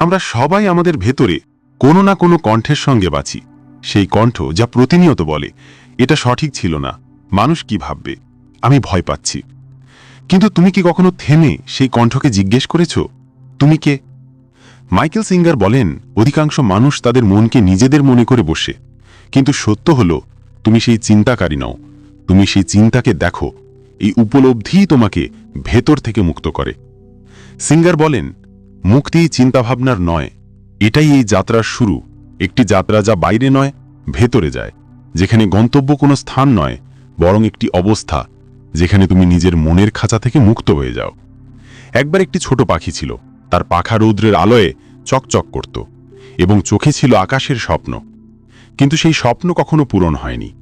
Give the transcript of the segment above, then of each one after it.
আমরা সবাই আমাদের ভেতরে কোনো না কোনো কণ্ঠের সঙ্গে বাঁচি। সেই কণ্ঠ যা প্রতিনিয়ত বলে, এটা সঠিক ছিল না। মানুষ কি ভাববে? আমি ভয় পাচ্ছি। কিন্তু তুমি কি কখনো থেমে সেই কণ্ঠকে জিজ্ঞেস করেছ? তুমি কে? মাইকেল সিঙ্গার বলেন, অধিকাংশ মানুষ তাদের মনকে নিজেদের মনে করে বসে। কিন্তু সত্য হলো, তুমি সেই চিন্তাকারী নও। তুমি সেই চিন্তাকে দেখো। এই উপলব্ধিই তোমাকে ভেতর থেকে মুক্ত করে। সিঙ্গার বলেন মুক্তি চিন্তাভাবনার নয়। এটাই এই যাত্রার শুরু। একটি যাত্রা যা বাইরে নয়, ভেতরে যায়। যেখানে গন্তব্য কোনো স্থান নয়, বরং একটি অবস্থা, যেখানে তুমি নিজের মনের খাঁচা থেকে মুক্ত হয়ে যাও। একবার একটি ছোট পাখি ছিল, তার পাখা রৌদ্রের আলোয় চকচক করত, এবং চোখে ছিল আকাশের স্বপ্ন। কিন্তু সেই স্বপ্ন কখনো পূরণ হয়নি,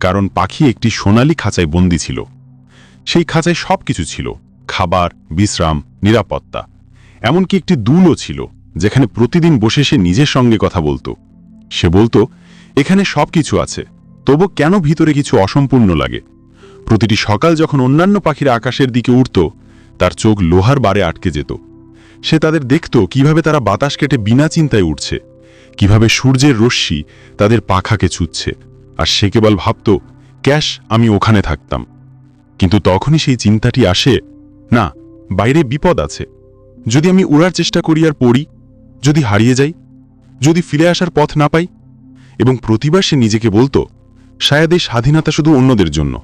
কারণ পাখি একটি সোনালী খাঁচায় বন্দী ছিল। সেই খাঁচায় সব কিছু ছিল, খাবার, বিশ্রাম, নিরাপত্তা। এমনকি একটি দুলও ছিল, যেখানে প্রতিদিন বসে সে নিজের সঙ্গে কথা বলতো। সে বলতো, এখানে সব কিছু আছে, তবু কেন ভিতরে কিছু অসম্পূর্ণ লাগে? প্রতিটি সকাল যখন অন্যান্য পাখিরা আকাশের দিকে উঠত তার চোখ লোহার বারে আটকে যেত। সে তাদের দেখত কীভাবে তারা বাতাস কেটে বিনা চিন্তায় উঠছে কীভাবে সূর্যের রশ্মি তাদের পাখাকে ছুচ্ছে, আর সে কেবল ভাবত, ক্যাশ, আমি ওখানে থাকতাম। কিন্তু তখনই সেই চিন্তাটি আসে, না, বাইরে বিপদ আছে। যদি আমি উড়ার চেষ্টা করি আর পড়ি, যদি হারিয়ে যাই, যদি ফিরে আসার পথ না পাই, এবং প্রতিবার সে নিজেকে বলতো, শায়দ এই স্বাধীনতা শুধু অন্যদের জন্য।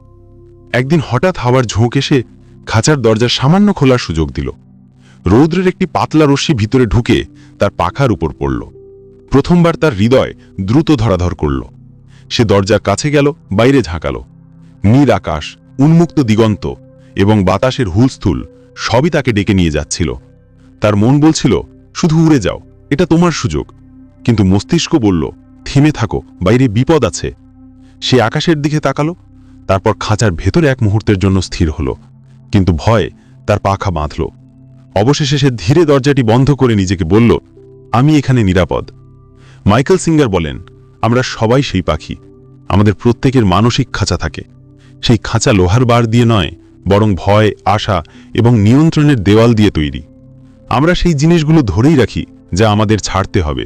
একদিন হঠাৎ হাওয়ার ঝোঁক এসে খাঁচার দরজা সামান্য খোলার সুযোগ দিল। রৌদ্রের একটি পাতলা রশ্মি ভিতরে ঢুকে তার পাখার উপর পড়ল। প্রথমবার তার হৃদয় দ্রুত ধরাধর করল। সে দরজার কাছে গেল, বাইরে ঝাঁকালো। নীল আকাশ, উন্মুক্ত দিগন্ত এবং বাতাসের হুলস্থুল সবই তাকে ডেকে নিয়ে যাচ্ছিল। তার মন বলছিল, শুধু উড়ে যাও, এটা তোমার সুযোগ। কিন্তু মস্তিষ্ক বলল, থেমে থাকো, বাইরে বিপদ আছে। সে আকাশের দিকে তাকালো, তারপর খাঁচার ভেতরে এক মুহূর্তের জন্য স্থির হলো, কিন্তু ভয় তার পাখা বাঁধল। অবশেষে সে ধীরে দরজাটি বন্ধ করে নিজেকে বলল, আমি এখানে নিরাপদ। মাইকেল সিঙ্গার বলেন, আমরা সবাই সেই পাখি, আমাদের প্রত্যেকের মানসিক খাঁচা থাকে। সেই খাঁচা লোহার বার দিয়ে নয়, বরং ভয়, আশা এবং নিয়ন্ত্রণের দেওয়াল দিয়ে তৈরি। আমরা সেই জিনিসগুলো ধরেই রাখি যা আমাদের ছাড়তে হবে,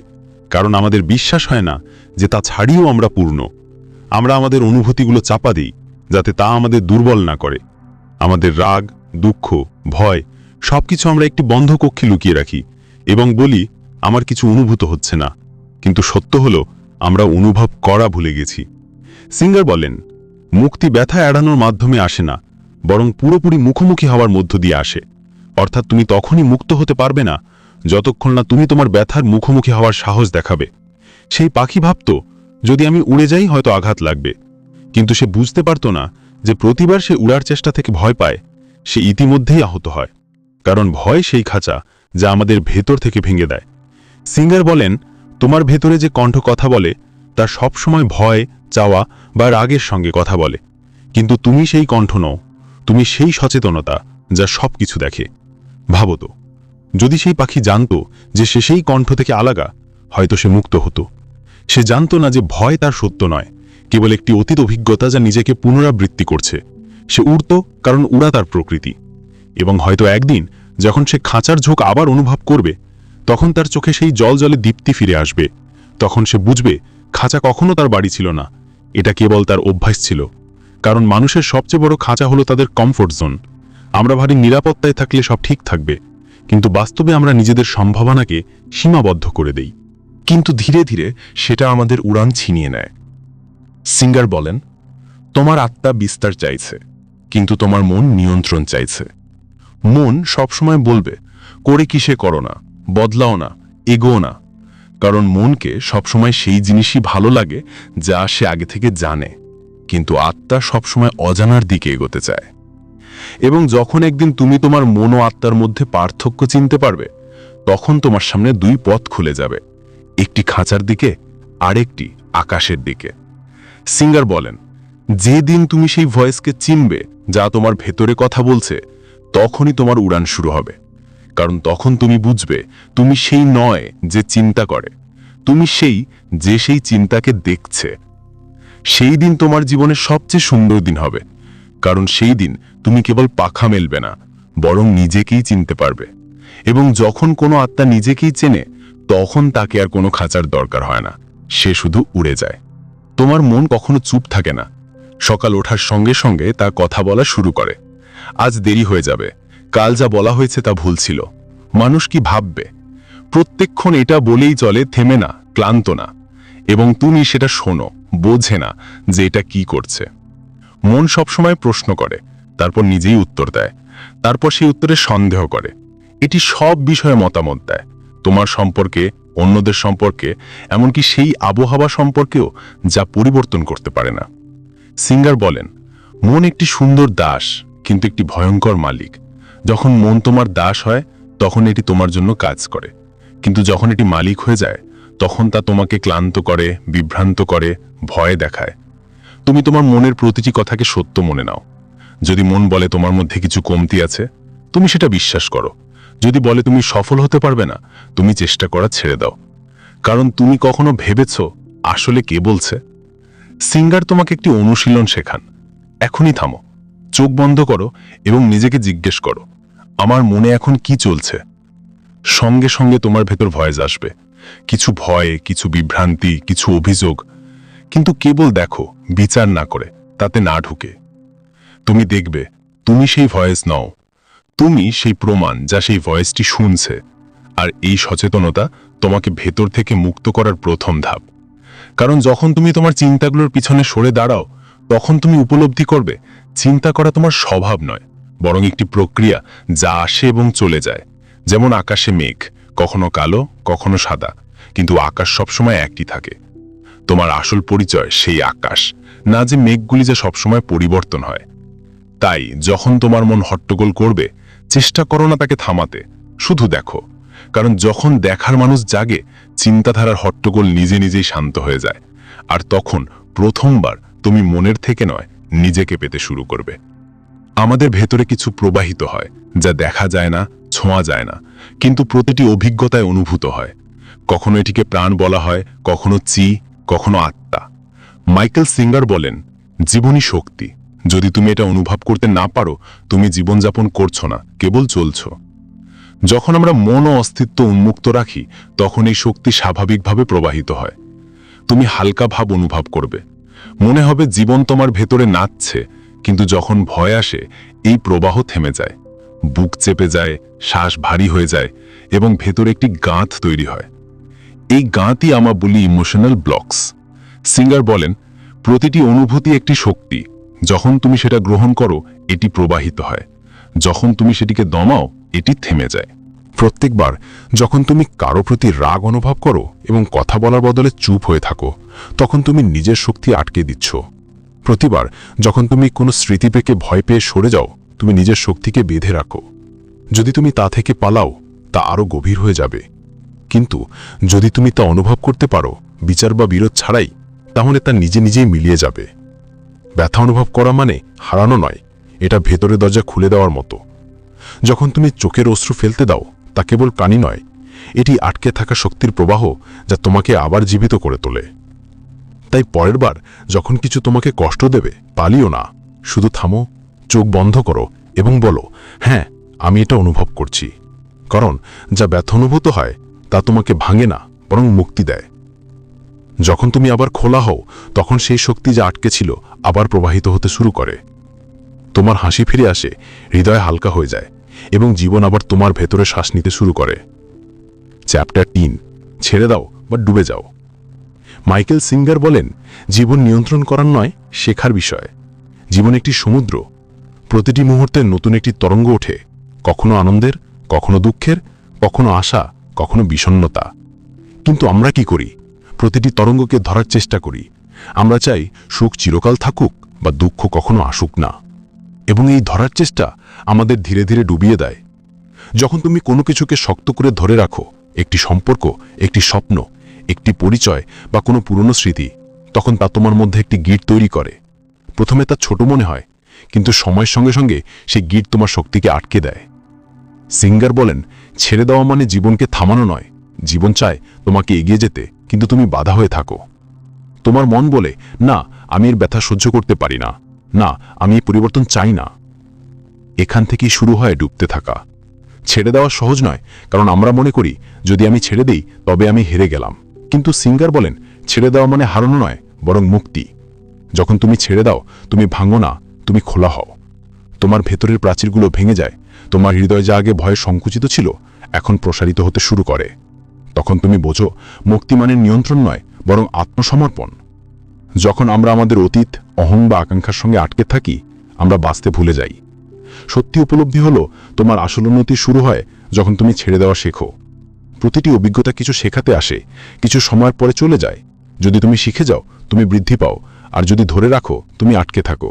কারণ আমাদের বিশ্বাস হয় না যে তা ছাড়িয়েও আমরা পূর্ণ। আমরা আমাদের অনুভূতিগুলো চাপা দিই, যাতে তা আমাদের দুর্বল না করে। আমাদের রাগ, দুঃখ, ভয়, সবকিছু আমরা একটি বন্ধ কক্ষে লুকিয়ে রাখি এবং বলি, আমার কিছু অনুভূত হচ্ছে না। কিন্তু সত্য হলো, আমরা অনুভব করা ভুলে গেছি। সিঙ্গার বলেন, মুক্তি ব্যথা এড়ানোর মাধ্যমে আসে না, বরং পুরোপুরি মুখোমুখি হওয়ার মধ্য দিয়ে আসে। অর্থাৎ তুমি তখনই মুক্ত হতে পারবে না, যতক্ষণ না তুমি তোমার ব্যথার মুখোমুখি হওয়ার সাহস দেখাবে। সেই পাখি ভাবত, যদি আমি উড়ে যাই হয়তো আঘাত লাগবে। কিন্তু সে বুঝতে পারত না যে প্রতিবার সে উড়ার চেষ্টা থেকে ভয় পায়, সে ইতিমধ্যেই আহত হয়। কারণ ভয় সেই খাঁচা যা আমাদের ভেতর থেকে ভেঙে দেয়। সিঙ্গার বলেন, তোমার ভেতরে যে কণ্ঠ কথা বলে, তা সবসময় ভয়, চাওয়া বা রাগের সঙ্গে কথা বলে। কিন্তু তুমি সেই কণ্ঠ নও, তুমি সেই সচেতনতা যা সব কিছু দেখে। ভাবো তো। যদি সেই পাখি জানত যে সে সেই কণ্ঠ থেকে আলাগা, হয়তো সে মুক্ত হতো। সে জানত না যে ভয় তার সত্য নয়, কেবল একটি অতীত অভিজ্ঞতা যা নিজেকে পুনরাবৃত্তি করছে। সে উড়ত কারণ উড়া তার প্রকৃতি। এবং হয়তো একদিন যখন সে খাঁচার ঝোঁক আবার অনুভব করবে, তখন তার চোখে সেই জল জলে দীপ্তি ফিরে আসবে। তখন সে বুঝবে, খাঁচা কখনো তার বাড়ি ছিল না। এটা কেবল তার অভ্যাস ছিল। কারণ মানুষের সবচেয়ে বড় খাঁচা হলো তাদের কমফোর্ট জোন আমরা ভারী নিরাপত্তায় থাকলে সব ঠিক থাকবে, কিন্তু বাস্তবে আমরা নিজেদের সম্ভাবনাকে সীমাবদ্ধ করে দেই। কিন্তু ধীরে ধীরে সেটা আমাদের উড়ান ছিনিয়ে নেয়। সিঙ্গার বলেন, তোমার আত্মা বিস্তার চাইছে, কিন্তু তোমার মন নিয়ন্ত্রণ চাইছে। মন সবসময় বলবে, করে কিসে করো না, বদলাও না, এগোও না। কারণ মনকে সবসময় সেই জিনিসই ভালো লাগে যা সে আগে থেকে জানে, কিন্তু আত্মা সবসময় অজানার দিকে এগোতে চায়। এবং যখন একদিন তুমি তোমার মন ও আত্মার মধ্যে পার্থক্য চিনতে পারবে, তখন তোমার সামনে দুই পথ খুলে যাবে। একটি খাঁচার দিকে, আরেকটি আকাশের দিকে। সিঙ্গার বলেন যে দিন তুমি সেই ভয়েসকে চিনবে, যা তোমার ভেতরে কথা বলছে, তখনই তোমার উড়ান শুরু হবে। কারণ তখন তুমি বুঝবে, তুমি সেই নয় যে চিন্তা করে। তুমি সেই যে সেই চিন্তাকে দেখছে। সেই দিন তোমার জীবনের সবচেয়ে সুন্দর দিন হবে। কারণ সেই দিন তুমি কেবল পাখা মেলবে না, বরং নিজেকেই চিনতে পারবে। এবং যখন কোনো আত্মা নিজেকেই চেনে, তখন তাকে আর কোনো খাঁচার দরকার হয় না, সে শুধু উড়ে যায়। তোমার মন কখনো চুপ থাকে না। সকাল ওঠার সঙ্গে সঙ্গে তা কথা বলা শুরু করে। আজ দেরি হয়ে যাবে, কাল যা বলা হয়েছে তা ভুল ছিল। মানুষ কি ভাববে? প্রত্যেকক্ষণ এটা বলেই চলে, থেমে না, ক্লান্ত না। এবং তুমি সেটা শোনো, বোঝে না যে এটা কি করছে। মন সবসময় প্রশ্ন করে তারপর নিজেই উত্তর দেয়। তারপর সেই উত্তরে সন্দেহ করে। এটি সব বিষয়ে মতামত দেয়। তোমার সম্পর্কে, অন্যদের সম্পর্কে, এমনকি সেই আবহাওয়া সম্পর্কেও যা পরিবর্তন করতে পারে না। সিঙ্গার বলেন, মন একটি সুন্দর দাস, কিন্তু একটি ভয়ঙ্কর মালিক। যখন মন তোমার দাস হয়, তখন এটি তোমার জন্য কাজ করে। কিন্তু যখন এটি মালিক হয়ে যায়, তখন তা তোমাকে ক্লান্ত করে, বিভ্রান্ত করে, ভয় দেখায়। তুমি তোমার মনের প্রতিটি কথাকে সত্য মনে নাও। যদি মন বলে তোমার মধ্যে কিছু কমতি আছে, তুমি সেটা বিশ্বাস করো। যদি বলে তুমি সফল হতে পারবে না, তুমি চেষ্টা করা ছেড়ে দাও। কারণ তুমি কখনো ভেবেছ, আসলে কে বলছে? সিঙ্গার তোমাকে একটি অনুশীলন শেখান। এখনই থামো। চোখ বন্ধ করো এবং নিজেকে জিজ্ঞেস করো, আমার মনে এখন কি চলছে? সঙ্গে সঙ্গে তোমার ভেতর ভয়েস আসবে। কিছু ভয়, কিছু বিভ্রান্তি, কিছু অভিযোগ। কিন্তু কেবল দেখো, বিচার না করে, তাতে না ঢুকে। তুমি দেখবে, তুমি সেই ভয়েস নও। তুমি সেই প্রমাণ যা সেই ভয়েসটি শুনছে। আর এই সচেতনতা তোমাকে ভেতর থেকে মুক্ত করার প্রথম ধাপ। কারণ যখন তুমি তোমার চিন্তাগুলোর পিছনে সরে দাঁড়াও, তখন তুমি উপলব্ধি করবে, চিন্তা করা তোমার স্বভাব নয়, বরং একটি প্রক্রিয়া যা আসে এবং চলে যায়। যেমন আকাশে মেঘ, কখনো কালো, কখনো সাদা, কিন্তু আকাশ সবসময় একই থাকে। তোমার আসল পরিচয় সেই আকাশ, না যে মেঘগুলি যা সবসময় পরিবর্তন হয়। তাই যখন তোমার মন হট্টগোল করবে, চেষ্টা করো না তাকে থামাতে। শুধু দেখো। কারণ যখন দেখার মানুষ জাগে, চিন্তাধারার হট্টগোল নিজে নিজেই শান্ত হয়ে যায়। আর তখন প্রথমবার তুমি মনের থেকে নয়, নিজেকে পেতে শুরু করবে। আমাদের ভেতরে কিছু প্রবাহিত হয়, যা দেখা যায় না, ছোঁয়া যায় না, কিন্তু প্রতিটি অভিজ্ঞতায় অনুভূত হয়। কখনো এটিকে প্রাণ বলা হয়, কখনো চি, কখনো আত্মা। মাইকেল সিঙ্গার বলেন জীবনী শক্তি। যদি তুমি এটা অনুভব করতে না পারো, তুমি জীবনযাপন করছ না, কেবল চলছো। যখন আমরা মন ও অস্তিত্ব উন্মুক্ত রাখি, তখন এই শক্তি স্বাভাবিকভাবে প্রবাহিত হয়। তুমি হালকা ভাব অনুভব করবে। মনে হবে জীবন তোমার ভেতরে নাচছে, কিন্তু যখন ভয় আসে, এই প্রবাহ থেমে যায়। বুক চেপে যায়, শ্বাস ভারী হয়ে যায়, এবং ভেতরে একটি গাঁথ তৈরি হয়। এই গাঁতই আমরা বলি ইমোশনাল ব্লকস। সিঙ্গার বলেন, প্রতিটি অনুভূতি একটি শক্তি। যখন তুমি সেটা গ্রহণ করো, এটি প্রবাহিত হয়। যখন তুমি সেটিকে দমাও, এটি থেমে যায়। প্রত্যেকবার যখন তুমি কারও প্রতি রাগ অনুভব করো এবং কথা বলার বদলে চুপ হয়ে থাকো, তখন তুমি নিজের শক্তি আটকে দিচ্ছ। প্রতিবার যখন তুমি কোনো স্মৃতি পেকে ভয় পেয়ে সরে যাও, তুমি নিজের শক্তিকে বেঁধে রাখো। যদি তুমি তা থেকে পালাও, তা আরও গভীর হয়ে যাবে। কিন্তু যদি তুমি তা অনুভব করতে পারো, বিচার বা বিরোধ ছাড়াই, তাহলে তা নিজে নিজেই মিলিয়ে যাবে। ব্যথা অনুভব করা মানে হারানো নয়। এটা ভেতরে দরজা খুলে দেওয়ার মতো। যখন তুমি চোখের অশ্রু ফেলতে দাও, তা কেবল প্রাণী নয়, এটি আটকে থাকা শক্তির প্রবাহ যা তোমাকে আবার জীবিত করে তোলে। তাই পরের বার যখন কিছু তোমাকে কষ্ট দেবে, পালিও না। শুধু থামো, চোখ বন্ধ করো এবং বলো হ্যাঁ আমি এটা অনুভব করছি। কারণ যা ব্যথ অনুভূত হয়, তা তোমাকে ভাঙে না, বরং মুক্তি দেয়। যখন তুমি আবার খোলা হও, তখন সেই শক্তি যা আটকে ছিল আবার প্রবাহিত হতে শুরু করে। তোমার হাসি ফিরে আসে, হৃদয় হালকা হয়ে যায়, এবং জীবন আবার তোমার ভেতরে শ্বাস নিতে শুরু করে। চ্যাপ্টার তিন। ছেড়ে দাও বা ডুবে যাও। মাইকেল সিঙ্গার বলেন, জীবন নিয়ন্ত্রণ করার নয়, শেখার বিষয়। জীবন একটি সমুদ্র। প্রতিটি মুহূর্তে নতুন একটি তরঙ্গ ওঠে। কখনো আনন্দের, কখনো দুঃখের, কখনো আশা, কখনো বিষণ্ণতা। কিন্তু আমরা কি করি? প্রতিটি তরঙ্গকে ধরার চেষ্টা করি। আমরা চাই সুখ চিরকাল থাকুক বা দুঃখ কখনো আসুক না। এবং এই ধরার চেষ্টা আমাদের ধীরে ধীরে ডুবিয়ে দেয়। যখন তুমি কোনো কিছুকে শক্ত করে ধরে রাখো, একটি সম্পর্ক, একটি স্বপ্ন, একটি পরিচয় বা কোনো পুরনো স্মৃতি, তখন তা তোমার মধ্যে একটি গিট তৈরি করে। প্রথমে তা ছোট মনে হয়, কিন্তু সময়ের সঙ্গে সঙ্গে সেই গিট তোমার শক্তিকে আটকে দেয়। সিঙ্গার বলেন, ছেড়ে দেওয়া মানে জীবনকে থামানো নয়। জীবন চায় তোমাকে এগিয়ে যেতে। কিন্তু তুমি বাধা হয়ে থাকো। তোমার মন বলে, না, আমি এর ব্যথা সহ্য করতে পারি না। না, আমি এই পরিবর্তন চাই না। এখান থেকেই শুরু হয় ডুবতে থাকা। ছেড়ে দেওয়া সহজ নয়, কারণ আমরা মনে করি, যদি আমি ছেড়ে দেই, তবে আমি হেরে গেলাম। কিন্তু সিঙ্গার বলেন, ছেড়ে দেওয়া মানে হারানো নয়, বরং মুক্তি। যখন তুমি ছেড়ে দাও, তুমি ভাঙো না, তুমি খোলা হও। তোমার ভেতরের প্রাচীরগুলো ভেঙে যায়। তোমার হৃদয় যা আগে ভয়ে সংকুচিত ছিল, এখন প্রসারিত হতে শুরু করে। তখন তুমি বোঝো মুক্তি মানে নিয়ন্ত্রণ নয়, বরং আত্মসমর্পণ। যখন আমরা আমাদের অতীত, অহং বা আকাঙ্ক্ষার সঙ্গে আটকে থাকি, আমরা বাঁচতে ভুলে যাই। সত্যি উপলব্ধি হলো, তোমার আসল উন্নতি শুরু হয় যখন তুমি ছেড়ে দেওয়া শেখো। প্রতিটি অভিজ্ঞতা কিছু শেখাতে আসে, কিছু সময়ের পরে চলে যায়। যদি তুমি শিখে যাও, তুমি বৃদ্ধি পাও, আর যদি ধরে রাখো, তুমি আটকে থাকো।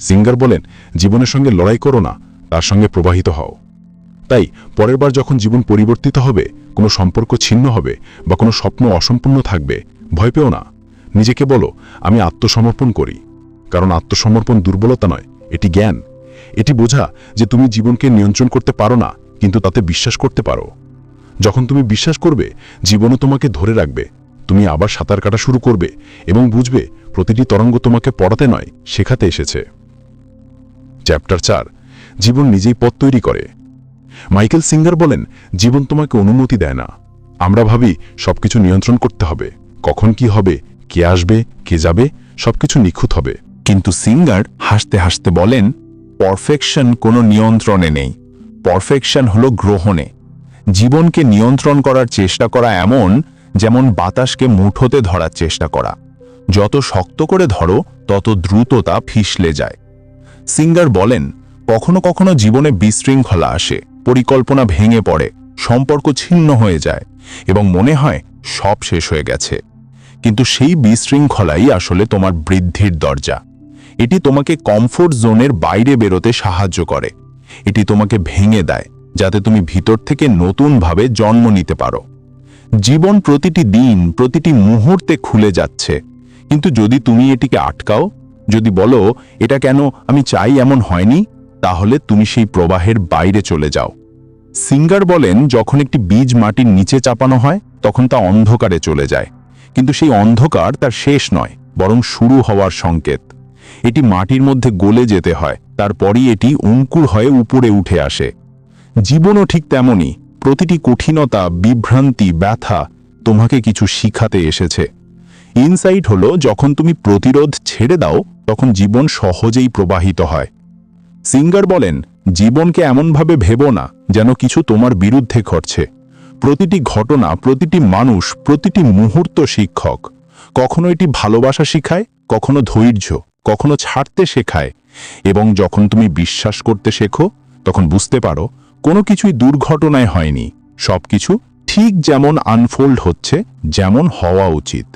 সিঙ্গার বলেন, জীবনের সঙ্গে লড়াই করো না, তার সঙ্গে প্রবাহিত হও। তাই পরের বার যখন জীবন পরিবর্তিত হবে, কোনো সম্পর্ক ছিন্ন হবে বা কোনো স্বপ্ন অসম্পূর্ণ থাকবে, ভয় পেও না। নিজেকে বলো, আমি আত্মসমর্পণ করি। কারণ আত্মসমর্পণ দুর্বলতা নয়, এটি জ্ঞান। এটি বোঝা যে তুমি জীবনকে নিয়ন্ত্রণ করতে পারো না, কিন্তু তাতে বিশ্বাস করতে পারো। যখন তুমি বিশ্বাস করবে, জীবনও তোমাকে ধরে রাখবে। তুমি আবার সাঁতার কাটা শুরু করবে এবং বুঝবে, প্রতিটি তরঙ্গ তোমাকে পড়াতে নয়, শেখাতে এসেছে। চ্যাপ্টার চার, জীবন নিজেই পথ তৈরি করে। মাইকেল সিঙ্গার বলেন, জীবন তোমাকে অনুমতি দেয় না। আমরা ভাবি, সবকিছু নিয়ন্ত্রণ করতে হবে। কখন কি হবে, কে আসবে, কে যাবে, সবকিছু নিখুঁত হবে। কিন্তু সিঙ্গার হাসতে হাসতে বলেন, পারফেকশন কোনো নিয়ন্ত্রণে নেই। পারফেকশন হলো গ্রহণে। জীবনকে নিয়ন্ত্রণ করার চেষ্টা করা এমন, যেমন বাতাসকে মুঠোতে ধরার চেষ্টা করা। যত শক্ত করে ধরো, তত দ্রুত তা ফিসলে যায়। সিঙ্গার বলেন, কখনো কখনো জীবনে বিশৃঙ্খলা আসে। পরিকল্পনা ভেঙে পড়ে, সম্পর্ক ছিন্ন হয়ে যায় এবং মনে হয় সব শেষ হয়ে গেছে। কিন্তু সেই বিশৃঙ্খলাই আসলে তোমার বৃদ্ধির দরজা। এটি তোমাকে কমফোর্ট জোনের বাইরে বেরোতে সাহায্য করে। এটি তোমাকে ভেঙে দেয়, যাতে তুমি ভিতর থেকে নতুনভাবে জন্ম নিতে পারো। জীবন প্রতিটি দিন, প্রতিটি মুহূর্তে খুলে যাচ্ছে। কিন্তু যদি তুমি এটিকে আটকাও, যদি বলো, এটা কেন আমি চাই এমন হয়নি? তাহলে তুমি সেই প্রবাহের বাইরে চলে যাও। সিঙ্গার বলেন, যখন একটি বীজ মাটির নিচে চাপানো হয়, তখন তা অন্ধকারে চলে যায়। কিন্তু সেই অন্ধকার তার শেষ নয়, বরং শুরু হওয়ার সংকেত। এটি মাটির মধ্যে গলে যেতে হয়, তারপরই এটি অঙ্কুর হয়ে উপরে উঠে আসে। জীবনও ঠিক তেমনই, প্রতিটি কঠিনতা, বিভ্রান্তি, ব্যথা তোমাকে কিছু শিখাতে এসেছে। ইনসাইট হলো, যখন তুমি প্রতিরোধ ছেড়ে দাও, তখন জীবন সহজেই প্রবাহিত হয়। সিঙ্গার বলেন, জীবনকে এমনভাবে ভেবো না যেন কিছু তোমার বিরুদ্ধে ঘটছে। প্রতিটি ঘটনা, প্রতিটি মানুষ, প্রতিটি মুহূর্ত শিক্ষক। কখনো এটি ভালোবাসা শিখায়, কখনো ধৈর্য, কখনো ছাড়তে শেখায়। এবং যখন তুমি বিশ্বাস করতে শেখো, তখন বুঝতে পারো, কোনো কিছুই দুর্ঘটনায় হয়নি। সবকিছু ঠিক যেমন আনফোল্ড হচ্ছে, যেমন হওয়া উচিত।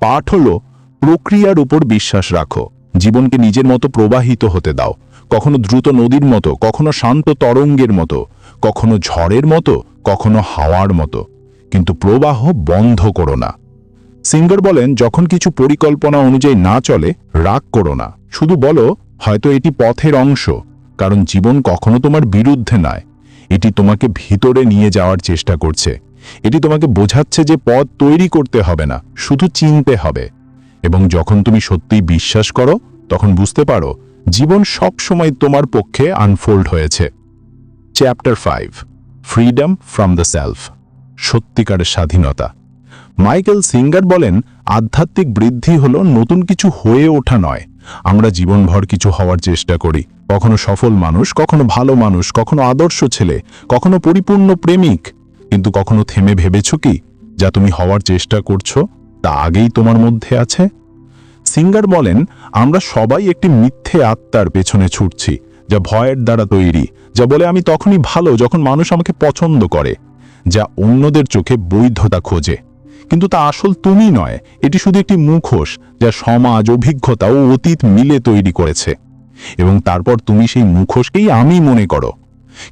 পাঠ হল, প্রক্রিয়ার উপর বিশ্বাস রাখো। জীবনকে নিজের মতো প্রবাহিত হতে দাও। কখনো দ্রুত নদীর মতো, কখনো শান্ত তরঙ্গের মতো, কখনো ঝড়ের মতো, কখনো হাওয়ার মতো। কিন্তু প্রবাহ বন্ধ করো না। সিঙ্গার বলেন, যখন কিছু পরিকল্পনা অনুযায়ী না চলে, রাগ করো না। শুধু বলো, হয়তো এটি পথের অংশ, কারণ জীবন কখনো তোমার বিরুদ্ধে নয়। এটি তোমাকে ভিতরে নিয়ে যাওয়ার চেষ্টা করছে। এটি তোমাকে বোঝাচ্ছে যে পথ তৈরি করতে হবে না, শুধু চিনতে হবে। এবং যখন তুমি সত্যিই বিশ্বাস করো, তখন বুঝতে পারো জীবন সবসময় তোমার পক্ষে আনফোল্ড হয়েছে। Chapter five freedom from the self সত্যিকারের স্বাধীনতা। মাইকেল সিঙ্গার বলেন, আধ্যাত্মিক বৃদ্ধি হলো নতুন কিছু হয়ে ওঠা নয়। আমরা জীবনভর কিছু হওয়ার চেষ্টা করি। কখনো সফল মানুষ, কখনো ভালো মানুষ, কখনো আদর্শ ছেলে, কখনো পরিপূর্ণ প্রেমিক। কিন্তু কখনো থেমে ভেবেছ কি, যা তুমি হওয়ার চেষ্টা করছ, তা আগেই তোমার মধ্যে আছে? সিঙ্গার বলেন, আমরা সবাই একটি মিথ্যে আত্মার পেছনে ছুটছি, যা ভয়ের দ্বারা তৈরি, যা বলে আমি তখনই ভালো যখন মানুষ আমাকে পছন্দ করে, যা অন্যদের চোখে বৈধতা খোঁজে। কিন্তু তা আসল তুমি নয়, এটি শুধু একটি মুখোশ, যা সমাজ, অভিজ্ঞতা ও অতীত মিলে তৈরি করেছে। এবং তারপর তুমি সেই মুখোশকেই আমি মনে করো।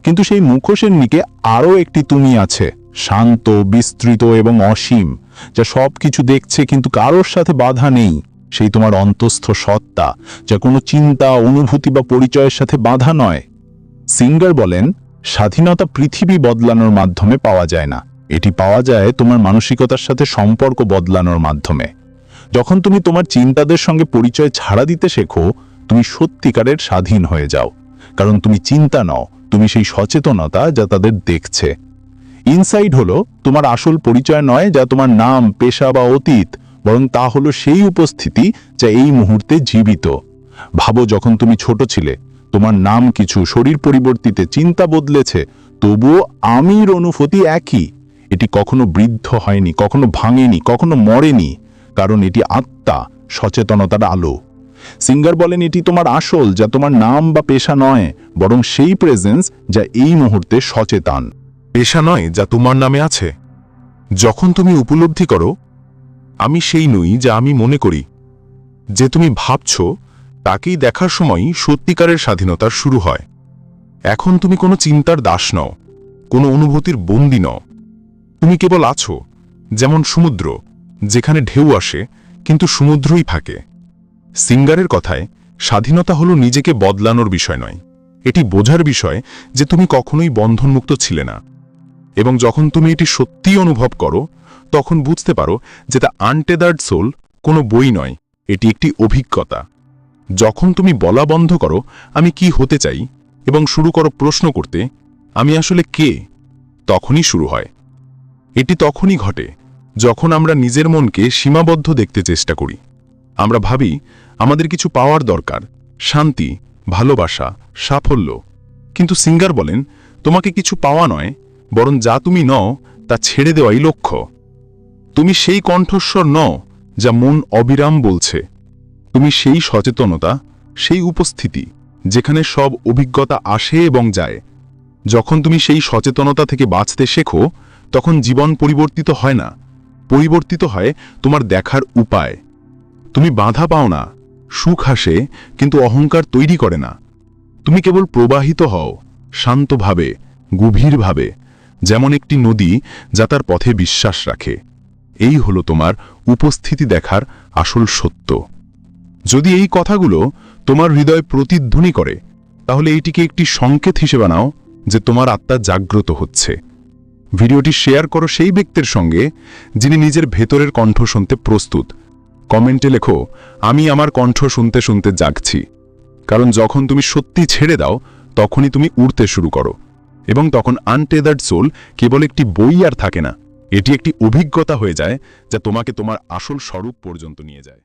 কিন্তু সেই মুখোশের নিকে আরও একটি তুমি আছে, শান্ত, বিস্তৃত এবং অসীম, যা সব কিছু দেখছে কিন্তু কারোর সাথে বাধা নেই। সেই তোমার অন্তস্থ সত্তা, যা কোনো চিন্তা, অনুভূতি বা পরিচয়ের সাথে বাধা নয়। সিঙ্গার বলেন, স্বাধীনতা পৃথিবী বদলানোর মাধ্যমে পাওয়া যায় না। এটি পাওয়া যায় তোমার মানসিকতার সাথে সম্পর্ক বদলানোর মাধ্যমে। যখন তুমি তোমার চিন্তাদের সঙ্গে পরিচয় ছাড়া দিতে শেখো, তুমি সত্যিকারের স্বাধীন হয়ে যাও। কারণ তুমি চিন্তা নও, তুমি সেই সচেতনতা যা তাদের দেখছে। ইনসাইড হলো তোমার আসল পরিচয় নয়, যা তোমার নাম, পেশা বা অতীত। বরং তা হলো সেই উপস্থিতি যা এই মুহূর্তে জীবিত। ভাবো যখন তুমি ছোট ছিলে, তোমার নাম কিছু শরীর পরিবর্তিতে চিন্তা বদলেছে, তবুও আমির অনুভূতি একই। এটি কখনো বৃদ্ধ হয়নি, কখনো ভাঙেনি, কখনো মরেনি, কারণ এটি আত্মা, সচেতনতার আলো। সিঙ্গার বলেন, এটি তোমার আসল, যা তোমার নাম বা পেশা নয়, বরং সেই প্রেজেন্স যা এই মুহূর্তে সচেতন। পেশা নয়, যা তোমার নামে আছে। যখন তুমি উপলব্ধি করো আমি সেই নই যা আমি মনে করি। যে তুমি ভাবছ, তাকেই দেখার সময়ই সত্যিকারের স্বাধীনতার শুরু হয়। এখন তুমি কোনো চিন্তার দাস নও, কোনো অনুভূতির বন্দি নও। তুমি কেবল আছো, যেমন সমুদ্র, যেখানে ঢেউ আসে, কিন্তু সমুদ্রই থাকে। সিঙ্গারের কথায়, স্বাধীনতা হলো নিজেকে বদলানোর বিষয় নয়। এটি বোঝার বিষয় যে তুমি কখনোই বন্ধনমুক্ত ছিলে না। এবং যখন তুমি এটি সত্যিই অনুভব করো, তখন বুঝতে পারো যে তা আনটেদার্ড সোল কোনো বই নয়, এটি একটি অভিজ্ঞতা। যখন তুমি বলা বন্ধ করো, আমি কি হতে চাই এবং শুরু করো প্রশ্ন করতে, আমি আসলে কে, তখনই শুরু হয়। এটি তখনই ঘটে যখন আমরা নিজের মনকে সীমাবদ্ধ দেখতে চেষ্টা করি। আমরা ভাবি, আমাদের কিছু পাওয়ার দরকার, শান্তি, ভালোবাসা, সাফল্য। কিন্তু সিঙ্গার বলেন, তোমাকে কিছু পাওয়া নয় বরং যা তুমি নও, তা ছেড়ে দেওয়াই লক্ষ্য। তুমি সেই কণ্ঠস্বর নও, যা মন অবিরাম বলছে। তুমি সেই সচেতনতা, সেই উপস্থিতি, যেখানে সব অভিজ্ঞতা আসে এবং যায়। যখন তুমি সেই সচেতনতা থেকে বাঁচতে শেখো, তখন জীবন পরিবর্তিত হয় না। পরিবর্তিত হয় তোমার দেখার উপায়। তুমি বাধা পাও না, সুখ আসে, কিন্তু অহংকার তৈরি করে না। তুমি কেবল প্রবাহিত হও, শান্তভাবে, গভীরভাবে। যেমন একটি নদী যা তার পথে বিশ্বাস রাখে। এই হলো তোমার উপস্থিতি দেখার আসল সত্য। যদি এই কথাগুলো তোমার হৃদয় প্রতিধ্বনি করে, তাহলে এইটিকে একটি সংকেত হিসেবে নাও যে তোমার আত্মা জাগ্রত হচ্ছে। ভিডিওটি শেয়ার করো সেই ব্যক্তির সঙ্গে, যিনি নিজের ভেতরের কণ্ঠ শুনতে প্রস্তুত। কমেন্টে লেখো, আমি আমার কণ্ঠ শুনতে শুনতে জাগছি। কারণ যখন তুমি সত্যি ছেড়ে দাও, তখনই তুমি উড়তে শুরু করো। এবং তখন আনটেদার্ড সোল কেবল একটি বই আর থাকে না। এটি একটি অভিজ্ঞতা হয়ে যায় যা তোমাকে তোমার আসল স্বরূপ পর্যন্ত নিয়ে যায়।